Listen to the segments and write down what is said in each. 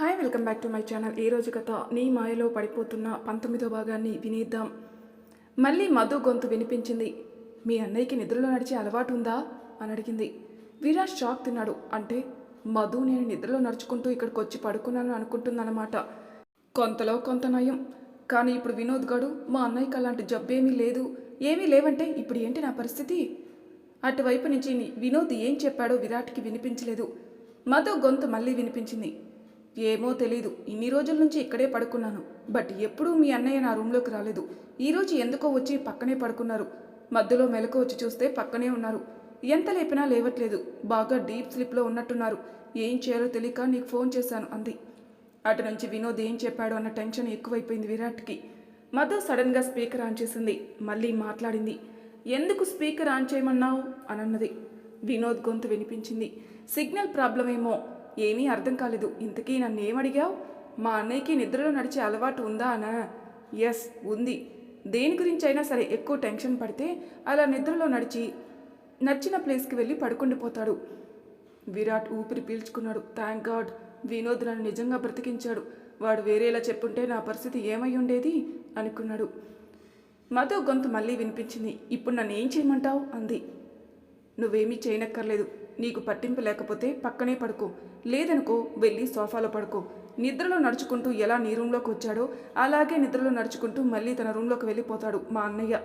Hi welcome back to my channel ఈ రోజు కథ నీ మాయలో పడిపోతున్న పంతొమ్మిదో భాగాన్ని వినేద్దాం. మళ్ళీ మధు గొంతు వినిపించింది. మీ అన్నయ్యకి నిద్రలో నడిచే అలవాటు ఉందా? అని అడిగింది. విరాజ్ షాక్ తిన్నాడు. అంటే మధు నేను నిద్రలో నడుచుకుంటూ ఇక్కడికి వచ్చి పడుకున్నాను అనుకుంటుందన్నమాట. కొంతలో కొంత నయం. కానీ ఇప్పుడు వినోద్ గడు మా అన్నయ్యకి అలాంటి జబ్బేమీ లేదు. ఏమీ లేవంటే ఇప్పుడు ఏంటి నా పరిస్థితి? అటువైపు నుంచి వినోద్ ఏం చెప్పాడో విరాట్కి వినిపించలేదు. మధు గొంతు మళ్ళీ వినిపించింది. ఏమో తెలీదు. ఇన్ని రోజుల నుంచి ఇక్కడే పడుకున్నాను. బట్ ఎప్పుడూ మీ అన్నయ్య నా రూమ్లోకి రాలేదు. ఈరోజు ఎందుకో వచ్చి పక్కనే పడుకున్నారు. మధ్యలో మెలకు వచ్చి చూస్తే పక్కనే ఉన్నారు. ఎంత లేపినా లేవట్లేదు. బాగా డీప్ స్లిప్లో ఉన్నట్టున్నారు. ఏం చేయాలో తెలియక నీకు ఫోన్ చేశాను అంది. అటు నుంచి వినోద్ ఏం చెప్పాడు అన్న టెన్షన్ ఎక్కువైపోయింది విరాట్కి. మధు సడన్గా స్పీకర్ ఆన్ చేసింది. మళ్ళీ మాట్లాడింది. ఎందుకు స్పీకర్ ఆన్ చేయమన్నావు? అని అన్నది వినోద్ గొంతు వినిపించింది. సిగ్నల్ ప్రాబ్లం ఏమో ఏమీ అర్థం కాలేదు. ఇంతకీ నన్ను ఏమడిగావు మా అన్నయ్యకి నిద్రలో నడిచే అలవాటు ఉందా అనా ఎస్ ఉంది. దేని గురించి అయినా సరే ఎక్కువ టెన్షన్ పడితే అలా నిద్రలో నడిచి నచ్చిన ప్లేస్కి వెళ్ళి పడుకుండిపోతాడు విరాట్ ఊపిరి పీల్చుకున్నాడు. Thank God. వినోద్ నన్ను నిజంగా బ్రతికించాడు. వాడు వేరేలా చెప్పుంటే నా పరిస్థితి ఏమై ఉండేది? అనుకున్నాడు. మధు గొంతు మళ్ళీ వినిపించింది. ఇప్పుడు నన్ను ఏం చేయమంటావు? అంది. నువ్వేమీ చేయనక్కర్లేదు. నీకు పట్టింపు లేకపోతే పక్కనే పడుకో. లేదనుకో వెళ్ళి సోఫాలో పడుకో. నిద్రలో నడుచుకుంటూ ఎలా నీ రూమ్లోకి వచ్చాడో అలాగే నిద్రలో నడుచుకుంటూ మళ్ళీ తన రూమ్లోకి వెళ్ళిపోతాడు మా అన్నయ్య.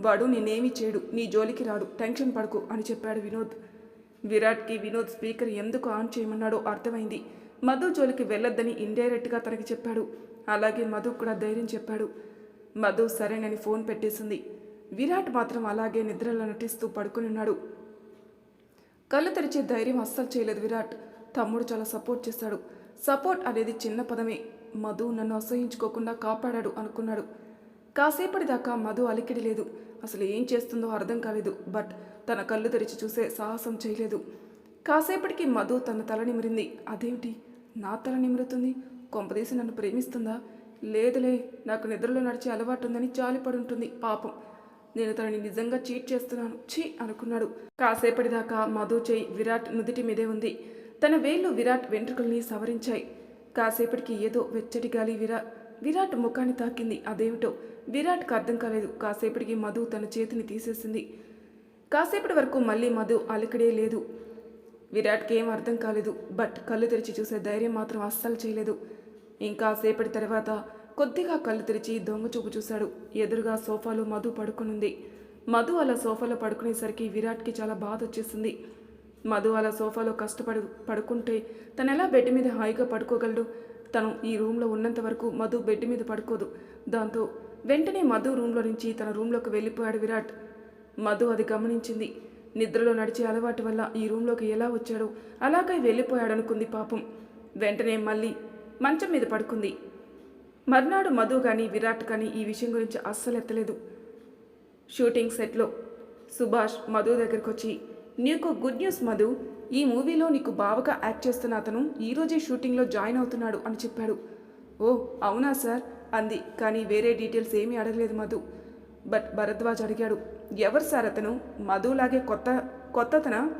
వాడు నేనేమీ చేయడు నీ జోలికి రాడు టెన్షన్ పడుకో అని చెప్పాడు వినోద్. విరాట్కి వినోద్ స్పీకర్ ఎందుకు ఆన్ చేయమన్నాడో అర్థమైంది. మధు జోలికి వెళ్ళొద్దని ఇండైరెక్ట్గా తనకి చెప్పాడు. అలాగే మధు కూడా ధైర్యం చెప్పాడు. మధు సరేనని ఫోన్ పెట్టేసింది. విరాట్ మాత్రం అలాగే నిద్రలో నటిస్తూ పడుకుని ఉన్నాడు. కళ్ళు తెరిచే ధైర్యం అస్సలు చేయలేదు విరాట్. తమ్ముడు చాలా సపోర్ట్ చేశాడు సపోర్ట్ అనేది చిన్న పదమే. మధు నన్ను అసహించుకోకుండా కాపాడాడు అనుకున్నాడు. కాసేపటి దాకా మధు అలికిడి లేదు. అసలు ఏం చేస్తుందో అర్థం కాలేదు. బట్ తన కళ్ళు తెరిచి చూసే సాహసం చేయలేదు. కాసేపటికి మధు తన తల నిమిరింది. అదేమిటి? నా తల నిమురుతుంది? కొంపదీసి నన్ను ప్రేమిస్తుందా? లేదులే నాకు నిద్రలో నడిచే అలవాటు ఉందని జాలిపడి ఉంటుంది పాపం. నేను తనని నిజంగా చీట్ చేస్తున్నాను. ఛీ! అనుకున్నాడు. కాసేపటిదాకా మధు చేయి విరాట్ నుదుటి మీదే ఉంది. తన వేళ్ళు విరాట్ వెంట్రుకల్ని సవరించాయి. కాసేపటికి ఏదో వెచ్చటి గాలి విరా విరాట్ ముఖాన్ని తాకింది. అదేమిటో? విరాట్కి అర్థం కాలేదు. కాసేపటికి మధు తన చేతిని తీసేసింది. కాసేపటి వరకు మళ్ళీ మధు అలికడే లేదు. విరాట్కి ఏం అర్థం కాలేదు. బట్ కళ్ళు తెరిచి చూసే ధైర్యం మాత్రం అస్సలు చేయలేదు. ఇంకా సేపటి తర్వాత కొద్దిగా కళ్ళు తెరిచి దొంగ చూపు చూశాడు. ఎదురుగా సోఫాలో మధు పడుకునుంది. మధు అలా సోఫాలో పడుకునేసరికి విరాట్కి చాలా బాధ వచ్చేసింది. మధు అలా సోఫాలో కష్టపడి పడుకుంటే తను ఎలా బెడ్ మీద హాయిగా పడుకోగలడు? తను ఈ రూమ్లో ఉన్నంత వరకు మధు బెడ్ మీద పడుకోదు. దాంతో వెంటనే మధు రూమ్లో నుంచి తన రూమ్లోకి వెళ్ళిపోయాడు విరాట్. మధు అది గమనించింది. నిద్రలో నడిచే అలవాటు వల్ల ఈ రూమ్లోకి ఎలా వచ్చాడో అలాగే వెళ్ళిపోయాడనుకుంది పాపం. వెంటనే మళ్ళీ మంచం మీద పడుకుంది. మర్నాడు మధు కానీ విరాట్ కానీ ఈ విషయం గురించి అస్సలు ఎత్తలేదు. షూటింగ్ సెట్లో సుభాష్ మధు దగ్గరికి వచ్చి నీకు గుడ్ న్యూస్ మధు ఈ మూవీలో నీకు బావగా యాక్ట్ చేస్తున్న అతను ఈరోజే షూటింగ్లో జాయిన్ అవుతున్నాడు అని చెప్పాడు. ఓ అవునా సార్? అంది. కానీ వేరే డీటెయిల్స్ ఏమీ అడగలేదు మధు. బట్ భరద్వాజ్ అడిగాడు ఎవరు సార్ అతను? మధులాగే కొత్త కొత్తతనా?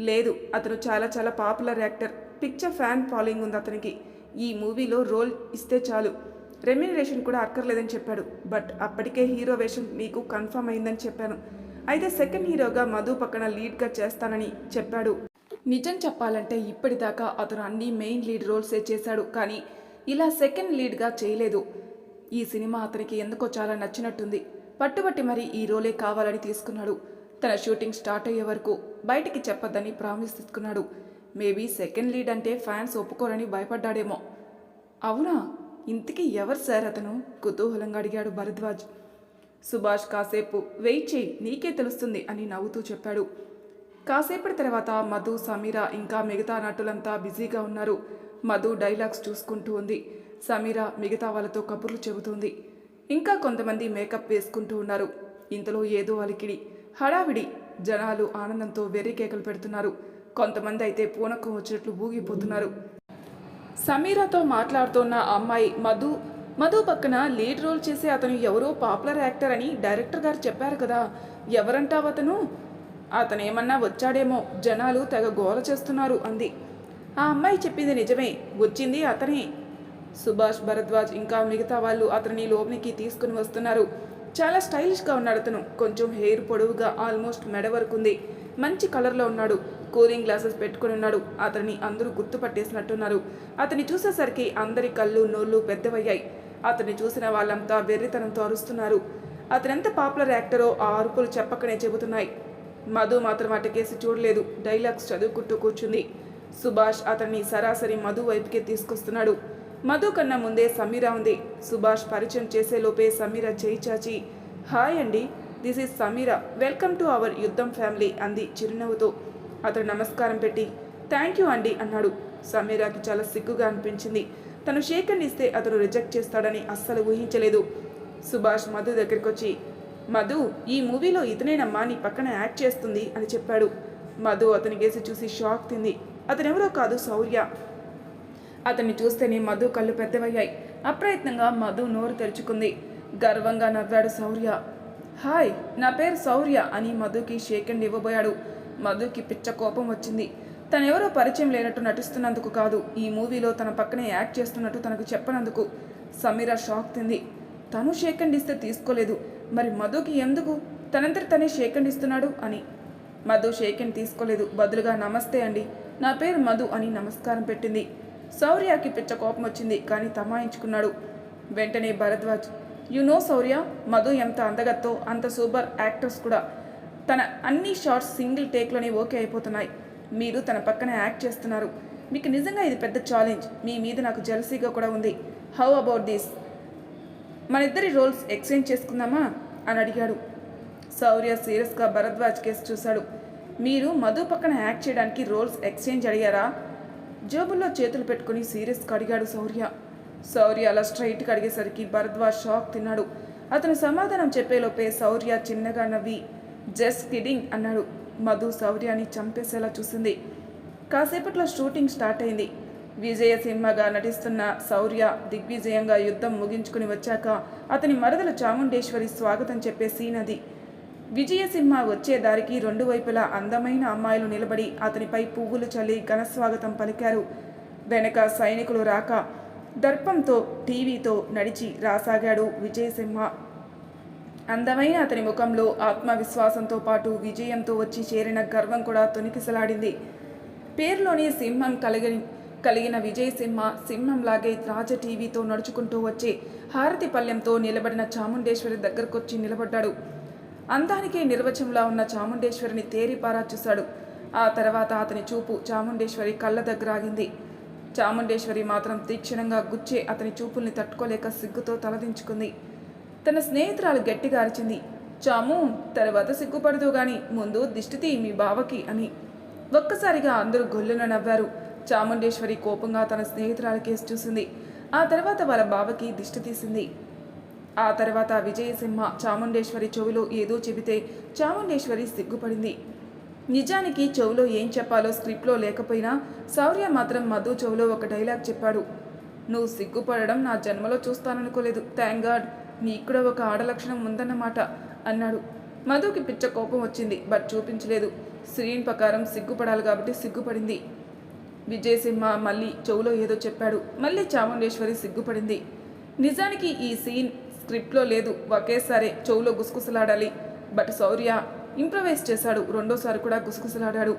లేదు అతను చాలా చాలా popular actor. Picture fan following ఉంది అతనికి. ఈ మూవీలో రోల్ ఇస్తే చాలు. రెమ్యునరేషన్ కూడా అక్కర్లేదని చెప్పాడు. బట్ అప్పటికే హీరో వేషం మీకు కన్ఫర్మ్ అయిందని చెప్పాను. అయితే సెకండ్ హీరోగా మధు పక్కన లీడ్గా చేస్తానని చెప్పాడు. నిజం చెప్పాలంటే ఇప్పటిదాకా అతను అన్ని మెయిన్ లీడ్ రోల్సే చేశాడు. కానీ ఇలా సెకండ్ లీడ్గా చేయలేదు. ఈ సినిమా అతనికి ఎందుకో చాలా నచ్చినట్టుంది. పట్టుబట్టి మరి ఈ రోలే కావాలని తీసుకున్నాడు. తన షూటింగ్ స్టార్ట్ అయ్యే వరకు బయటికి చెప్పొద్దని ప్రామిస్ తీసుకున్నాడు మేబీ సెకండ్ లీడ్ అంటే ఫ్యాన్స్ ఒప్పుకోరని భయపడ్డాడేమో. అవునా? ఇంతకీ ఎవరు సార్ అతను? కుతూహలంగా అడిగాడు భరద్వాజ్. సుభాష్ కాసేపు వెయిట్ చేయి నీకే తెలుస్తుంది అని నవ్వుతూ చెప్పాడు. కాసేపటి తర్వాత మధు సమీర ఇంకా మిగతా నటులంతా బిజీగా ఉన్నారు. మధు డైలాగ్స్ చూసుకుంటూ ఉంది. సమీర మిగతా వాళ్ళతో కబుర్లు చెబుతుంది. ఇంకా కొంతమంది మేకప్ వేసుకుంటూ ఉన్నారు. ఇంతలో ఏదో అలికిడి హడావిడి జనాలు ఆనందంతో వెర్రి కేకలు పెడుతున్నారు. కొంతమంది అయితే పూనకం వచ్చినట్లు ఊగిపోతున్నారు. సమీరాతో మాట్లాడుతున్న అమ్మాయి మధు. మధు పక్కన లీడ్ రోల్ చేసే అతను ఎవరో పాపులర్ యాక్టర్ అని డైరెక్టర్ గారు చెప్పారు కదా. ఎవరంటావు అతను? అతనేమన్నా వచ్చాడేమో జనాలు తెగ గోల చేస్తున్నారు అంది. ఆ అమ్మాయి చెప్పింది నిజమే వచ్చింది అతనే. సుభాష్ భరద్వాజ్ ఇంకా మిగతా వాళ్ళు అతని లోపలికి తీసుకుని వస్తున్నారు. చాలా స్టైలిష్గా ఉన్నాడు అతను. కొంచెం హెయిర్ పొడవుగా ఆల్మోస్ట్ మెడ వరకు ఉంది. మంచి కలర్లో ఉన్నాడు. కూలింగ్ గ్లాసెస్ పెట్టుకుని ఉన్నాడు. అతన్ని అందరూ గుర్తుపట్టేసినట్టున్నారు అతన్ని చూసేసరికి అందరి కళ్ళు నోళ్ళు పెద్దవయ్యాయి. అతన్ని చూసిన వాళ్ళంతా వెర్రితనంతో అరుస్తున్నారు అతనెంత పాపులర్ యాక్టరో ఆ అరుపులు చెప్పకనే చెబుతున్నాయి. మధు మాత్రం అటకేసి చూడలేదు. డైలాగ్స్ చదువుకుంటూ కూర్చుంది. సుభాష్ అతన్ని సరాసరి మధు వైపుకే తీసుకొస్తున్నాడు. మధు కన్నా ముందే సమీర ఉంది. సుభాష్ పరిచయం చేసే లోపే సమీర చేయి చాచి హాయ్ అండి this is Sameera. Welcome to our Yuddham family అంది చిరునవ్వుతో. అతను నమస్కారం పెట్టి థ్యాంక్ యూ అండి అన్నాడు. సమీరాకి చాలా సిగ్గుగా అనిపించింది. తను శేఖర్ని ఇస్తే అతను రిజెక్ట్ చేస్తాడని అస్సలు ఊహించలేదు. సుభాష్ మధు దగ్గరికి వచ్చి మధు ఈ మూవీలో ఇతనేనమ్మా నీ పక్కన యాక్ట్ చేస్తుంది అని చెప్పాడు. మధు అతని గేసి చూసి షాక్ తింది. అతనెవరో కాదు శౌర్య. అతన్ని చూస్తేనే మధు కళ్ళు పెద్దవయ్యాయి. అప్రయత్నంగా మధు నోరు తెరుచుకుంది. గర్వంగా నవ్వాడు శౌర్య. హాయ్ నా పేరు శౌర్య అని మధుకి షేకండ్ ఇవ్వబోయాడు. మధుకి పిచ్చ కోపం వచ్చింది. తనెవరో పరిచయం లేనట్టు నటిస్తున్నందుకు కాదు ఈ మూవీలో తన పక్కనే యాక్ట్ చేస్తున్నట్టు తనకు చెప్పనందుకు. సమీర షాక్ తింది. తను షేకండ్ ఇస్తే తీసుకోలేదు. మరి మధుకి ఎందుకు? తనంతటి తనే షేకండ్ ఇస్తున్నాడు అని. మధు షేకండ్ తీసుకోలేదు. బదులుగా నమస్తే అండి. నా పేరు మధు అని నమస్కారం పెట్టింది. శౌర్యకి పిచ్చ కోపం వచ్చింది కానీ తమాయించుకున్నాడు. వెంటనే భరద్వాజ్ యు నో శౌర్య మధు ఎంత అందగత్తో అంత సూపర్ యాక్టర్స్ కూడా. తన అన్ని షార్ట్స్ సింగిల్ టేక్లోనే ఓకే అయిపోతున్నాయి. మీరు తన పక్కన యాక్ట్ చేస్తున్నారు. మీకు నిజంగా ఇది పెద్ద ఛాలెంజ్. మీ మీద నాకు జెలసీగా కూడా ఉంది. How about this? మన ఇద్దరి రోల్స్ ఎక్స్చేంజ్ చేసుకుందామా? అని అడిగాడు. శౌర్య సీరియస్గా భరద్వాజ్ కేసు చూశాడు. మీరు మధు పక్కన యాక్ట్ చేయడానికి రోల్స్ ఎక్స్చేంజ్ అడిగారా? జేబుల్లో చేతులు పెట్టుకుని సీరియస్గా అడిగాడు శౌర్య. శౌర్య అలా స్ట్రైట్గా అడిగేసరికి భరద్వాజ్ షాక్ తిన్నాడు. అతను సమాధానం చెప్పేలోపే శౌర్య చిన్నగా నవ్వి జస్ట్ కిడింగ్ అన్నాడు. మధు శౌర్యాన్ని చంపేసేలా చూసింది. కాసేపట్లో షూటింగ్ స్టార్ట్ అయింది. విజయ సినిమాగా నటిస్తున్న శౌర్య దిగ్విజయంగా యుద్ధం ముగించుకుని వచ్చాక అతని మరదల చాముండేశ్వరి స్వాగతం చెప్పే సీన్ అది. విజయ వచ్చే దారికి రెండు వైపులా అందమైన అమ్మాయిలు నిలబడి అతనిపై పువ్వులు చల్లి ఘనస్వాగతం పలికారు. వెనక సైనికులు రాక దర్పంతో టీవీతో నడిచి రాసాగాడు విజయసింహ అందమైన అతని ముఖంలో ఆత్మవిశ్వాసంతో పాటు విజయంతో వచ్చి చేరిన గర్వం కూడా తొనికిసలాడింది పేరులోని సింహం కలిగి కలిగిన విజయ్ సింహ సింహంలాగే రాజ టీవీతో నడుచుకుంటూ వచ్చి హారతి పల్లెంతో నిలబడిన చాముండేశ్వరి దగ్గరకొచ్చి నిలబడ్డాడు. అందానికే నిర్వచంలా ఉన్న చాముండేశ్వరిని తేరిపారా చూశాడు. ఆ తర్వాత అతని చూపు చాముండేశ్వరి కళ్ళ దగ్గర ఆగింది. చాముండేశ్వరి మాత్రం తీక్షణంగా గుచ్చే అతని చూపుల్ని తట్టుకోలేక సిగ్గుతో తలదించుకుంది. తన స్నేహితురాలు గట్టిగా అరిచింది. చాము తర్వాత సిగ్గుపడదు గాని ముందు దిష్టితి మీ బావకి అని. ఒక్కసారిగా అందరూ గొల్లున నవ్వారు. చాముండేశ్వరి కోపంగా తన స్నేహితురాల కేసు చూసింది. ఆ తర్వాత వాళ్ళ బావకి దిష్టి తీసింది. ఆ తర్వాత విజయసింహ చాముండేశ్వరి చెవిలో ఏదో చెబితే చాముండేశ్వరి సిగ్గుపడింది. నిజానికి చెవులో ఏం చెప్పాలో స్క్రిప్ట్లో లేకపోయినా శౌర్య మాత్రం మధు చెవులో ఒక డైలాగ్ చెప్పాడు. నువ్వు సిగ్గుపడడం నా జన్మలో చూస్తాననుకోలేదు. థ్యాంక్ గాడ్ నీకు కూడా ఒక ఆడలక్షణం ఉందన్నమాట అన్నాడు. మధుకి పిచ్చ కోపం వచ్చింది బట్ చూపించలేదు. శ్రీన్ ప్రకారం సిగ్గుపడాలి కాబట్టి సిగ్గుపడింది. విజయసింహ మళ్ళీ చెవులో ఏదో చెప్పాడు. మళ్ళీ చాముండేశ్వరి సిగ్గుపడింది. నిజానికి ఈ సీన్ స్క్రిప్ట్లో లేదు ఒకేసారి చెవులో గుసగుసలాడాలి. బట్ శౌర్య ఇంప్రవైజ్ చేశాడు రెండోసారి కూడా గుసగుసలాడాడు.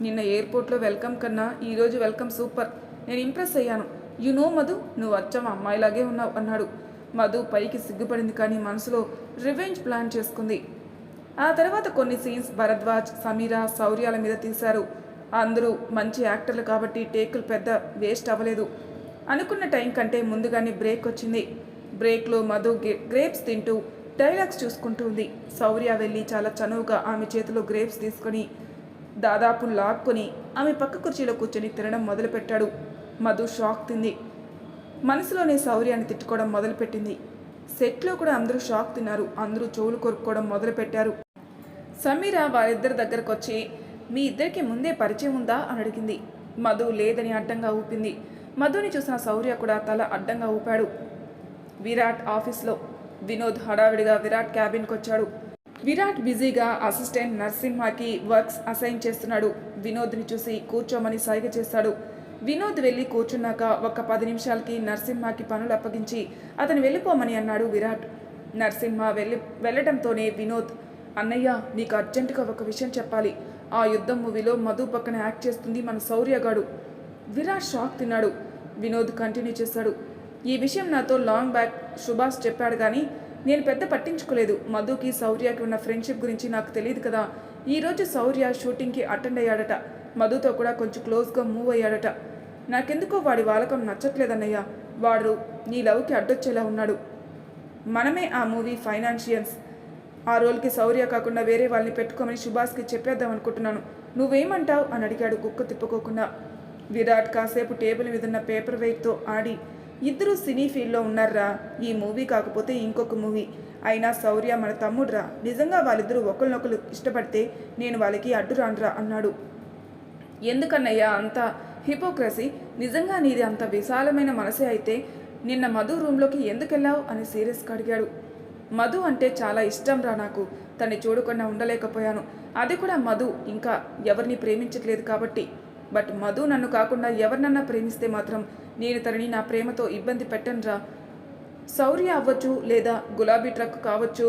నిన్న ఎయిర్పోర్ట్లో వెల్కమ్ కన్నా ఈరోజు వెల్కమ్ సూపర్. నేను ఇంప్రెస్ అయ్యాను. యు నో మధు నువ్వు వచ్చావు అమ్మాయిలాగే ఉన్నావు అన్నాడు. మధు పైకి సిగ్గుపడింది కానీ మనసులో రివెంజ్ ప్లాన్ చేసుకుంది. ఆ తర్వాత కొన్ని సీన్స్ భరద్వాజ్ సమీరా శౌర్యాల మీద తీశారు. అందరూ మంచి యాక్టర్లు కాబట్టి టేకులు పెద్ద వేస్ట్ అవ్వలేదు. అనుకున్న టైం కంటే ముందుగానే బ్రేక్ వచ్చింది. బ్రేక్లో మధు గ్రేప్స్ తింటూ డైలాగ్స్ చూసుకుంటూ ఉంది. శౌర్య వెళ్ళి చాలా చనువుగా ఆమె చేతిలో గ్రేప్స్ తీసుకొని దాదాపు లాక్కొని ఆమె పక్క కుర్చీలో కూర్చొని తినడం మొదలుపెట్టాడు. మధు షాక్ తింది. మనసులోనే శౌర్యాన్ని తిట్టుకోవడం మొదలుపెట్టింది. సెట్లో కూడా అందరూ షాక్ తిన్నారు. అందరూ చెవులు కొరుక్కోవడం మొదలుపెట్టారు. సమీర వారిద్దరి దగ్గరకు వచ్చి మీ ఇద్దరికి ముందే పరిచయం ఉందా? అని అడిగింది. మధు లేదని అడ్డంగా ఊపింది. మధుని చూసిన శౌర్య కూడా తల అడ్డంగా ఊపాడు. విరాట్ ఆఫీస్లో వినోద్ హడావిడిగా విరాట్ క్యాబిన్కి వచ్చాడు విరాట్ బిజీగా అసిస్టెంట్ నర్సింహకి వర్క్స్ అసైన్ చేస్తున్నాడు. వినోద్ని చూసి కూర్చోమని సైగ చేస్తాడు. వినోద్ వెళ్ళి కూర్చున్నాక ఒక పది నిమిషాలకి నరసింహకి పనులు అప్పగించి అతను వెళ్ళిపోమని అన్నాడు విరాట్. నరసింహ వెళ్ళి వెళ్ళడంతోనే వినోద్ అన్నయ్య నీకు అర్జెంటుగా ఒక విషయం చెప్పాలి. ఆ యుద్ధం మూవీలో మధు పక్కన యాక్ట్ చేస్తుంది మన శౌర్యగాడు విరాట్ షాక్ తిన్నాడు. వినోద్ కంటిన్యూ చేశాడు. ఈ విషయం నాతో లాంగ్ బ్యాక్ సుభాష్ చెప్పాడు కానీ నేను పెద్ద పట్టించుకోలేదు. మధుకి శౌర్యకి ఉన్న ఫ్రెండ్షిప్ గురించి నాకు తెలియదు కదా. ఈరోజు శౌర్య షూటింగ్కి అటెండ్ అయ్యాడట. మధుతో కూడా కొంచెం క్లోజ్గా మూవ్ అయ్యాడట. నాకెందుకో వాడి వాలకం నచ్చట్లేదన్నయ్య. వాడు నీ లవ్కి అడ్డొచ్చేలా ఉన్నాడు. మనమే ఆ మూవీ ఫైనాన్షియన్స్. ఆ రోల్కి శౌర్య కాకుండా వేరే వాళ్ళని పెట్టుకోమని సుభాష్కి చెప్పేద్దాం అనుకుంటున్నాను. నువ్వేమంటావు? అని అడిగాడు కుక్క తిప్పుకోకుండా. విరాట్ కాసేపు టేబుల్ మీద ఉన్న పేపర్ వెయిట్తో ఆడి ఇద్దరు సినీ ఫీల్డ్లో ఉన్నారా ఈ మూవీ కాకపోతే ఇంకొక మూవీ. అయినా శౌర్య మన తమ్ముడ్రా. నిజంగా వాళ్ళిద్దరూ ఒకరినొకరు ఇష్టపడితే నేను వాళ్ళకి అడ్డు రానురా అన్నాడు. ఎందుకన్నయ్యా అంతా? హిపోక్రసీ నిజంగా నీది అంత విశాలమైన మనసే అయితే నిన్న మధు రూమ్లోకి ఎందుకెళ్ళావు అని సీరియస్గా అడిగాడు. మధు అంటే చాలా ఇష్టం రా నాకు తన్ని చూడకుండా ఉండలేకపోయాను. అది కూడా మధు ఇంకా ఎవరిని ప్రేమించట్లేదు కాబట్టి. బట్ మధు నన్ను కాకుండా ఎవరినన్నా ప్రేమిస్తే మాత్రం నేను తనని నా ప్రేమతో ఇబ్బంది పెట్టనురా శౌర్య అవ్వచ్చు లేదా గులాబీ ట్రక్ కావచ్చు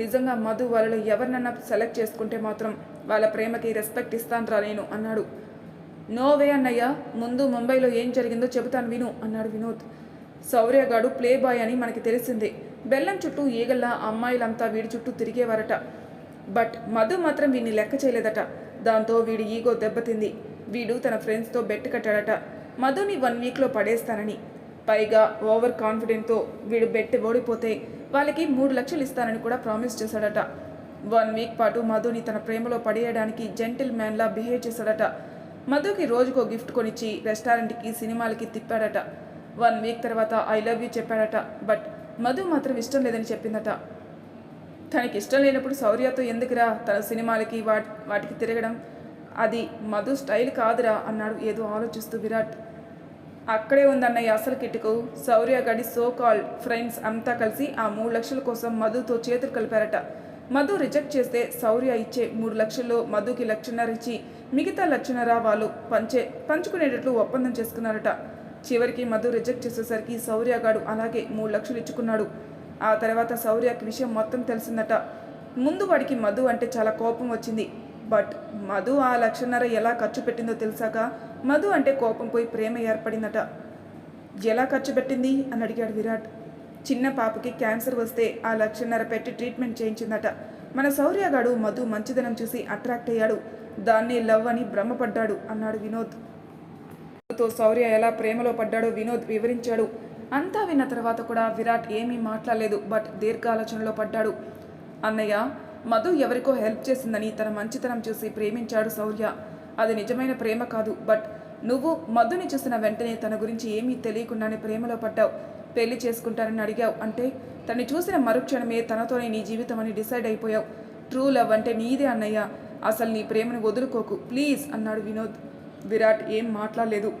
నిజంగా మధు వాళ్ళలో ఎవరినన్నా సెలెక్ట్ చేసుకుంటే మాత్రం వాళ్ళ ప్రేమకి రెస్పెక్ట్ ఇస్తానురా నేను అన్నాడు. నో వే అన్నయ్య ముందు ముంబైలో ఏం జరిగిందో చెబుతాను విను అన్నాడు వినోద్. సౌర్యగాడు ప్లే బాయ్ అని మనకి తెలిసిందే. బెల్లం చుట్టూ ఈగల్లా అమ్మాయిలంతా వీడి చుట్టూ తిరిగేవారట. బట్ మధు మాత్రం వీడిని లెక్క చేయలేదట. దాంతో వీడి ఈగో దెబ్బతింది. వీడు తన ఫ్రెండ్స్తో బెట్ కట్టాడట. మధుని వన్ వీక్లో పడేస్తానని. పైగా ఓవర్ కాన్ఫిడెంట్తో వీడు బెట్ ఓడిపోతే వాళ్ళకి మూడు లక్షలు ఇస్తానని కూడా ప్రామిస్ చేశాడట. వన్ వీక్ పాటు మధుని తన ప్రేమలో పడేయడానికి జెంటిల్ మ్యాన్లా బిహేవ్ చేశాడట. మధుకి రోజుకో గిఫ్ట్ కొనిచ్చి రెస్టారెంట్కి సినిమాలకి తిప్పాడట. వన్ వీక్ తర్వాత ఐ లవ్ యూ చెప్పాడట. బట్ మధు మాత్రం ఇష్టం లేదని చెప్పిందట. తనకి ఇష్టం లేనప్పుడు శౌర్యతో ఎందుకురా తన సినిమాలకి వాటి వాటికి తిరగడం? అది మధు స్టైల్ కాదురా అన్నాడు ఏదో ఆలోచిస్తూ విరాట్. అక్కడే ఉందన్నయ్య అసలు కిట్టుకు శౌర్య గడి సో కాల్డ్ ఫ్రెండ్స్ అంతా కలిసి ఆ మూడు లక్షల కోసం మధుతో చేతులు కలిపారట. మధు రిజెక్ట్ చేస్తే శౌర్య ఇచ్చే మూడు లక్షల్లో మధుకి లక్షన్నర ఇచ్చి మిగతా లక్షన్నర వాళ్ళు పంచే పంచుకునేటట్లు ఒప్పందం చేసుకున్నారట. చివరికి మధు రిజెక్ట్ చేసేసరికి శౌర్యగాడు అలాగే మూడు లక్షలు ఇచ్చుకున్నాడు. ఆ తర్వాత శౌర్యకి విషయం మొత్తం తెలిసిందట. ముందు వాడికి మధు అంటే చాలా కోపం వచ్చింది. బట్ మధు ఆ లక్షన్నర ఎలా ఖర్చు పెట్టిందో తెలిసాక మధు అంటే కోపం పోయి ప్రేమ ఏర్పడిందట. ఎలా ఖర్చు పెట్టింది? అని అడిగాడు విరాట్. చిన్న పాపకి క్యాన్సర్ వస్తే ఆ లక్షన్నర పెట్టి ట్రీట్మెంట్ చేయించిందట. మన శౌర్యగాడు మధు మంచిదనం చూసి అట్రాక్ట్ అయ్యాడు. దాన్ని లవ్ అని భ్రమపడ్డాడు అన్నాడు వినోద్. తో శౌర్య ఎలా ప్రేమలో పడ్డాడో వినోద్ వివరించాడు. అంతా విన్న తర్వాత కూడా విరాట్ ఏమీ మాట్లాడలేదు బట్ దీర్ఘాలోచనలో పడ్డాడు. అన్నయ్య మధు ఎవరికో హెల్ప్ చేసిందని తన మంచితనం చూసి ప్రేమించాడు శౌర్య. అది నిజమైన ప్రేమ కాదు బట్ నువ్వు మధుని చూసిన వెంటనే తన గురించి ఏమీ తెలియకుండానే ప్రేమలో పడ్డావు. పెళ్ళి చేసుకుంటానని అడిగావు అంటే తను చూసిన మరుక్షణమే తనతోనే నీ జీవితం అని డిసైడ్ అయిపోయావు. ట్రూ లవ్ అంటే నీదే అన్నయ్య. అసలు నీ ప్రేమను వదులుకోకు. ప్లీజ్ అన్నాడు వినోద్. విరాట్ ఏం మాట్లాడలేదు.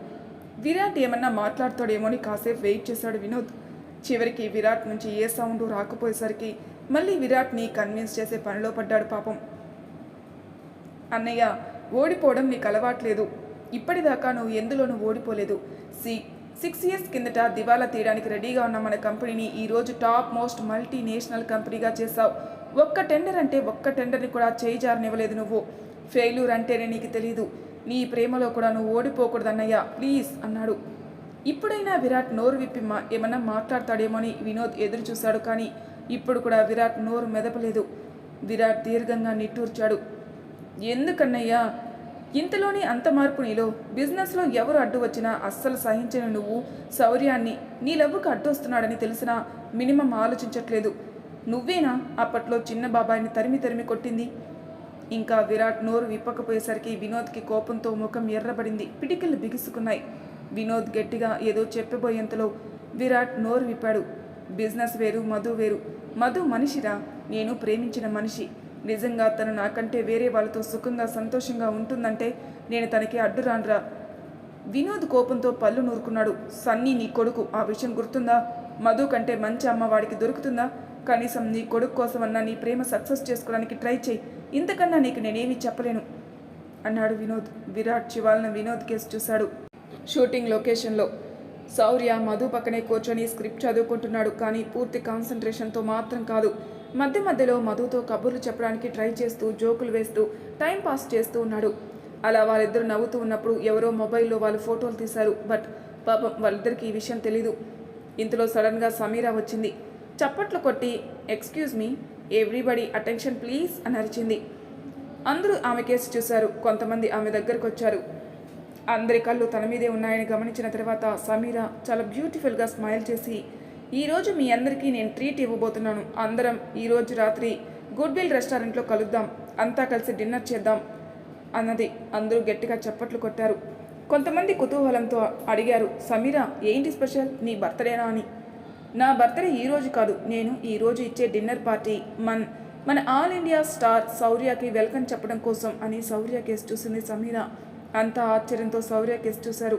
విరాట్ ఏమన్నా మాట్లాడతాడేమోని కాసేపు వెయిట్ చేశాడు వినోద్. చివరికి విరాట్ నుంచి ఏ సౌండ్ రాకపోయేసరికి మళ్ళీ విరాట్ని కన్విన్స్ చేసే పనిలో పడ్డాడు పాపం. అన్నయ్య ఓడిపోవడం నీకు అలవాట్లేదు. ఇప్పటిదాకా నువ్వు ఎందులోనూ ఓడిపోలేదు. సి సిక్స్ ఇయర్స్ కిందట దివాలా తీయడానికి రెడీగా ఉన్న మన కంపెనీని ఈరోజు టాప్ మోస్ట్ మల్టీనేషనల్ కంపెనీగా చేశావు. ఒక్క టెండర్ అంటే ఒక్క టెండర్ని కూడా చేయి జారనివ్వలేదు నువ్వు. ఫెయిల్యూర్ అంటేనే నీకు తెలీదు. నీ ప్రేమలో కూడా నువ్వు ఓడిపోకూడదన్నయ్యా ప్లీజ్ అన్నాడు. ఇప్పుడైనా విరాట్ నోరు విప్పి మా ఏమన్నా మాట్లాడతాడేమోని వినోద్ ఎదురు చూశాడు కానీ ఇప్పుడు కూడా విరాట్ నోరు మెదపలేదు. విరాట్ దీర్ఘంగా నిట్టూర్చాడు. ఎందుకన్నయ్యా? ఇంతలోనే అంత మార్పు నీలో. బిజినెస్లో ఎవరు అడ్డు వచ్చినా అస్సలు సహించని నువ్వు శౌర్యాన్ని నీ లవ్వుకు అడ్డు వస్తున్నాడని తెలిసినా మినిమం ఆలోచించట్లేదు. నువ్వేనా అప్పట్లో చిన్న బాబాయిని తరిమి తరిమి కొట్టింది? ఇంకా విరాట్ నోరు విప్పకపోయేసరికి వినోద్కి కోపంతో ముఖం ఎర్రబడింది. పిటికలు బిగుసుకున్నాయి. వినోద్ గట్టిగా ఏదో చెప్పబోయేంతలో విరాట్ నోరు విప్పాడు. బిజినెస్ వేరు మధు వేరు. మధు మనిషిరా? నేను ప్రేమించిన మనిషి. నిజంగా తను నాకంటే వేరే వాళ్ళతో సుఖంగా సంతోషంగా ఉంటుందంటే నేను తనకి అడ్డు రానురా వినోద్ కోపంతో పళ్ళు నూరుకున్నాడు. సన్నీ నీ కొడుకు ఆ విషయం గుర్తుందా? మధు కంటే మంచి అమ్మ వాడికి దొరుకుతుందా? కనీసం నీ కొడుకు కోసమన్నా నీ ప్రేమ సక్సెస్ చేసుకోవడానికి ట్రై చేయి. ఇంతకన్నా నీకు నేనేమీ చెప్పలేను. అన్నాడు వినోద్. విరాట్ చివాలన వినోద్ కేసు చూశాడు. షూటింగ్ లొకేషన్లో శౌర్య మధు పక్కనే కూర్చొని స్క్రిప్ట్ చదువుకుంటున్నాడు. కానీ పూర్తి కాన్సన్ట్రేషన్తో మాత్రం కాదు. మధ్య మధ్యలో మధుతో కబుర్లు చెప్పడానికి ట్రై చేస్తూ జోకులు వేస్తూ టైం పాస్ చేస్తూ ఉన్నాడు. అలా వాళ్ళిద్దరు నవ్వుతూ ఉన్నప్పుడు ఎవరో మొబైల్లో వాళ్ళు ఫోటోలు తీశారు. బట్ పాపం వాళ్ళిద్దరికి ఈ విషయం తెలీదు. ఇంతలో సడన్గా సమీరా వచ్చింది. చప్పట్లు కొట్టి excuse me everybody attention please అని అరిచింది. అందరూ ఆమె కేసు చూశారు. కొంతమంది ఆమె దగ్గరకు వచ్చారు అందరి కళ్ళు తన మీదే ఉన్నాయని గమనించిన తర్వాత సమీర చాలా బ్యూటిఫుల్గా స్మైల్ చేసి ఈరోజు మీ అందరికీ నేను ట్రీట్ ఇవ్వబోతున్నాను. అందరం ఈరోజు రాత్రి గుడ్ విల్ రెస్టారెంట్లో కలుద్దాం. అంతా కలిసి డిన్నర్ చేద్దాం అన్నది అందరూ గట్టిగా చప్పట్లు కొట్టారు. కొంతమంది కుతూహలంతో అడిగారు సమీర ఏంటి స్పెషల్? నీ బర్త్డేనా? అని. నా బర్త్డే ఈ రోజు కాదు నేను ఈరోజు ఇచ్చే డిన్నర్ పార్టీ. మన్ మన ఆల్ ఇండియా స్టార్ శౌర్యకి వెల్కమ్ చెప్పడం కోసం అని శౌర్య కేసు చూసింది సమీర. అంతా ఆశ్చర్యంతో శౌర్య కేసు చూశారు.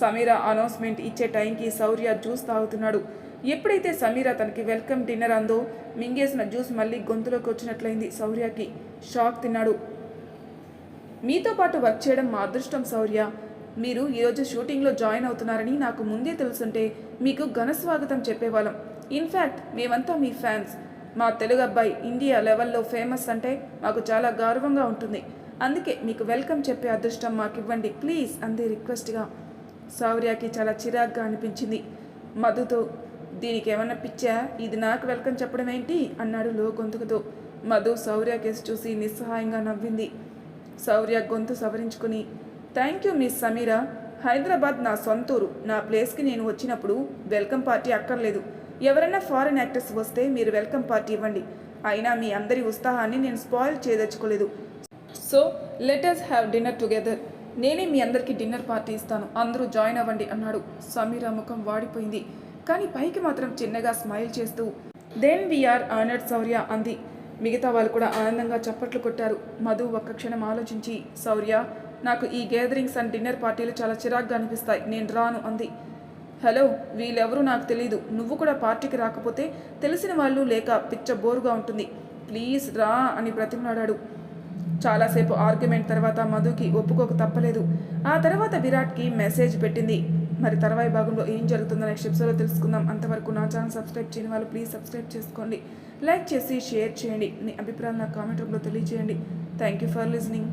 సమీర అనౌన్స్మెంట్ ఇచ్చే టైంకి శౌర్య జ్యూస్ తాగుతున్నాడు. ఎప్పుడైతే సమీర తనకి వెల్కమ్ డిన్నర్ అందో మింగేసిన జ్యూస్ మళ్ళీ గొంతులోకి వచ్చినట్లయింది శౌర్యకి షాక్ తిన్నాడు. మీతో పాటు వర్క్ చేయడం మా అదృష్టం శౌర్య మీరు ఈరోజు షూటింగ్లో జాయిన్ అవుతున్నారని నాకు ముందే తెలుసుంటే మీకు ఘన స్వాగతం చెప్పేవాళ్ళం. ఇన్ఫ్యాక్ట్ మేమంతా మీ ఫ్యాన్స్. మా తెలుగు అబ్బాయి ఇండియా లెవెల్లో ఫేమస్ అంటే మాకు చాలా గౌరవంగా ఉంటుంది. అందుకే మీకు వెల్కమ్ చెప్పే అదృష్టం మాకు ఇవ్వండి ప్లీజ్ అంది రిక్వెస్ట్గా. సౌర్యకి చాలా చిరాగ్గా అనిపించింది. మధుతో దీనికి ఏమన్నా పిచ్చా? ఇది నాకు వెల్కమ్ చెప్పడం ఏంటి? అన్నాడు లో గొంతుకుతో. మధు శౌర్య కేసు చూసి నిస్సహాయంగా నవ్వింది. శౌర్య గొంతు సవరించుకుని thank you miss Sameera. Hyderabad నా సొంతూరు. నా ప్లేస్కి నేను వచ్చినప్పుడు వెల్కమ్ పార్టీ అక్కర్లేదు. ఎవరైనా ఫారిన్ యాక్టర్స్ వస్తే మీరు వెల్కమ్ పార్టీ ఇవ్వండి. అయినా మీ అందరి ఉత్సాహాన్ని నేను spoil చేయదలుచుకోలేదు. So let us have dinner together. నేనే మీ అందరికీ డిన్నర్ పార్టీ ఇస్తాను. అందరూ జాయిన్ అవ్వండి అన్నాడు. సమీరా ముఖం వాడిపోయింది. కానీ పైకి మాత్రం చిన్నగా స్మైల్ చేస్తూ దెన్ వీఆర్ ఆనర్డ్ శౌర్య అంది. మిగతా వాళ్ళు కూడా ఆనందంగా చప్పట్లు కొట్టారు. మధు ఒక్క క్షణం ఆలోచించి శౌర్య నాకు ఈ గ్యాదరింగ్స్ అండ్ డిన్నర్ పార్టీలు చాలా చిరాగ్గా అనిపిస్తాయి. నేను రాను అంది. హలో వీళ్ళెవరూ నాకు తెలియదు నువ్వు కూడా పార్టీకి రాకపోతే తెలిసిన వాళ్ళు లేక పిచ్చ బోరుగా ఉంటుంది. ప్లీజ్ రా అని బ్రతిమలాడాడు. చాలాసేపు ఆర్గ్యుమెంట్ తర్వాత మధుకి ఒప్పుకోక తప్పలేదు. ఆ తర్వాత విరాట్కి మెసేజ్ పెట్టింది. మరి తర్వాయి భాగంలో ఏం జరుగుతుందో నెక్స్ట్ ఎపిసోడ్లో తెలుసుకుందాం. అంతవరకు నా ఛానల్ సబ్స్క్రైబ్ చేయని వాళ్ళు ప్లీజ్ సబ్స్క్రైబ్ చేసుకోండి. లైక్ చేసి షేర్ చేయండి. మీ అభిప్రాయాలు నా కామెంట్ రూపంలో తెలియజేయండి. Thank you for listening.